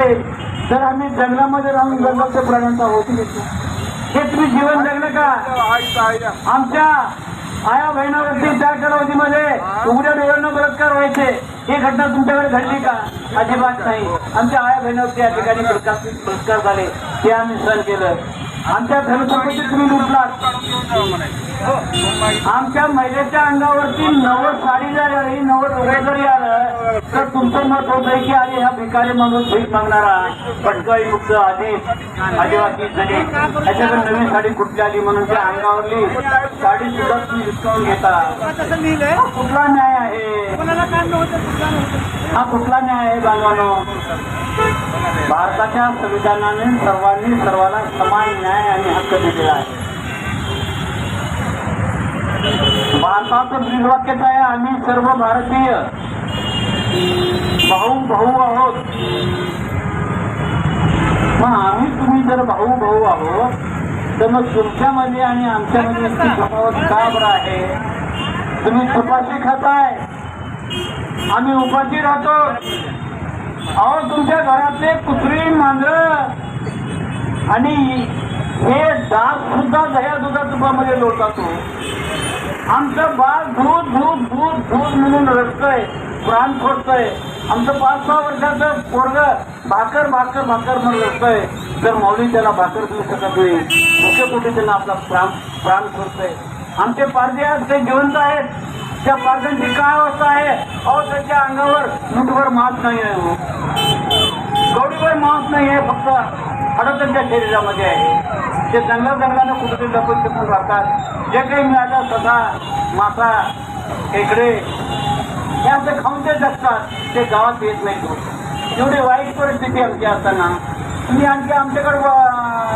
तर आम्ही जंगलामध्ये राहून जंगलच्या प्राण्यांचा होती हे तुम्ही जीवन जगलं का? आमच्या आया बहिणावरती त्या कालावधीमध्ये उघड्या डोळ्यांना बलात्कार व्हायचे. ही घटना तुमच्याकडे घडली का? अजिबात नाही. आमच्या आया बहिणावरती या ठिकाणी बलात्कार बलात्कार झाले. ते आम्ही सहन केलं. आमच्या धनसंपत्ती तुम्ही लुटलात. आमच्या महिलेच्या अंगावरती नवं साडी जरी आली नवं डोळे जरी आलं तर तुमचं मत होत आहे की अरे ह्या भिकारी म्हणून भीक मागणारा पटकळी मुक्त आधी आदिवासी झाली. त्याच्याकडे नवीन साडी कुठली आली म्हणून त्या अंगावरली. साडी सुद्धा तुम्ही डिस्काउंट घेता. हा कुठला न्याय आहे? हा कुठला न्याय आहे बांधवानो भारताच्या संविधानाने सर्वांनी सर्वांना समान न्याय आणि हक्क दिलेला आहे. भारताचं ब्रीदवाक्यच आहे आम्ही सर्व भारतीय. भाऊ भाऊ आहोत. मग आम्ही तुम्ही जर भाऊ भाऊ आहोत तर मग तुमच्यामध्ये आणि आमच्यामध्ये तफावत का बरं आहे? तुम्ही तुपाशी खाताय. आम्ही उपाशी राहतो. अहो तुमच्या घरातले कुत्री मांजर आणि हे डास सुद्धा दह्या दुधा तुपामध्ये लोटातो आमचं बाळ दूध दूध दूध दूध म्हणून रडतंय. प्राण खोटतंय आमचं पाच सहा वर्षाचं पोरग भाकर भाकर भाकर म्हणून असतंय तर मौली त्याला भाकर देऊ शकत नाही मुख्य कुठे त्यांना आपला प्राण प्राण खोटतंय आमचे पारदे आज ते जिवंत आहेत. त्या पारद्यांची काय अवस्था आहे? अहो त्यांच्या अंगावर मुठभर मांस नाही आहे हो. गौरीभर मांस नाही आहे फक्त हडं त्यांच्या शरीरामध्ये आहे. ते जंगल जंगलानं कुठेतरी लपून छपून राहतात. जे काही मिळालं सदा मासा खेकडे हे आमचे खाऊन ते ते गावात येत नाही तो एवढी वाईट परिस्थिती आमची असताना तुम्ही आणखी आमच्याकडं